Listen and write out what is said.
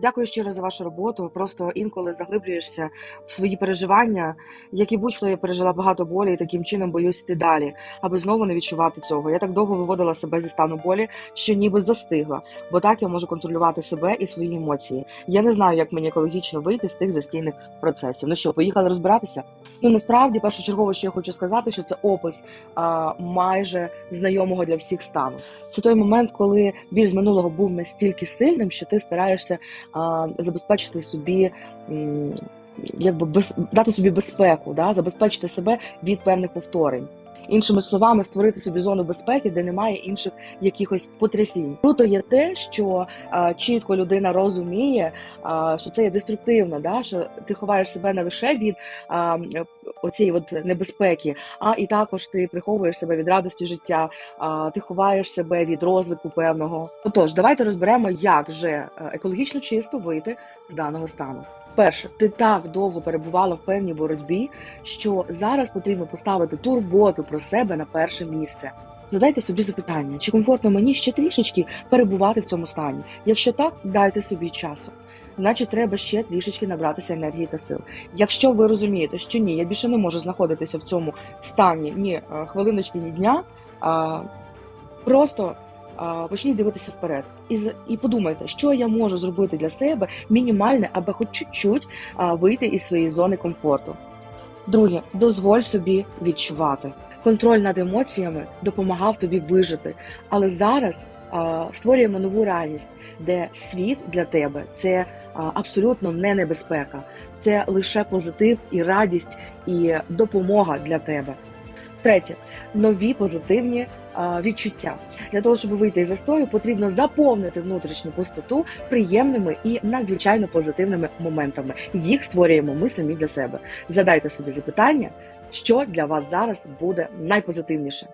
Дякую щиро за вашу роботу. Просто інколи заглиблюєшся в свої переживання, як і будь-хто я пережила багато болі, і таким чином боюсь йти далі, аби знову не відчувати цього. Я так довго виводила себе зі стану болі, що ніби застигла, бо так я можу контролювати себе і свої емоції. Я не знаю, як мені екологічно вийти з тих застійних процесів. Ну що, поїхали розбиратися? Ну насправді, першочергово, що я хочу сказати, що це опис а, майже знайомого для всіх стану. Це той момент, коли біль з минулого був настільки сильним, що ти стараєшся забезпечити собі. Якби без дати собі безпеку, да, забезпечити себе від певних повторень. Іншими словами, створити собі зону безпеки, де немає інших якихось потрясінь. Круто є те, що а, чітко людина розуміє, а, що це є деструктивно, да, що ти ховаєш себе не лише від а, оцієї от небезпеки, а і також ти приховуєш себе від радості життя, а, ти ховаєш себе від розвитку певного. Отож, давайте розберемо, як же е, екологічно чисто вийти з даного стану. Перше, ти так довго перебувала в певній боротьбі, що зараз потрібно поставити турботу про себе на перше місце. Задайте собі запитання, чи комфортно мені ще трішечки перебувати в цьому стані. Якщо так, дайте собі часу. Значить, треба ще трішечки набратися енергії та сил. Якщо ви розумієте, що ні, я більше не можу знаходитися в цьому стані ні е, хвилиночки, ні дня, а, просто почніть дивитися вперед і і подумайте, що я можу зробити для себе мінімальне, аби хоч чуть-чуть вийти із своєї зони комфорту. Друге, дозволь собі відчувати. Контроль над емоціями допомагав тобі вижити, але зараз а, створюємо нову реальність, де світ для тебе це а, абсолютно не небезпека, це лише позитив і радість і допомога для тебе. Третє нові позитивні а, відчуття. Для того, щоб вийти із застою, потрібно заповнити внутрішню пустоту приємними і надзвичайно позитивними моментами. Їх створюємо ми самі для себе. Задайте собі запитання, що для вас зараз буде найпозитивніше.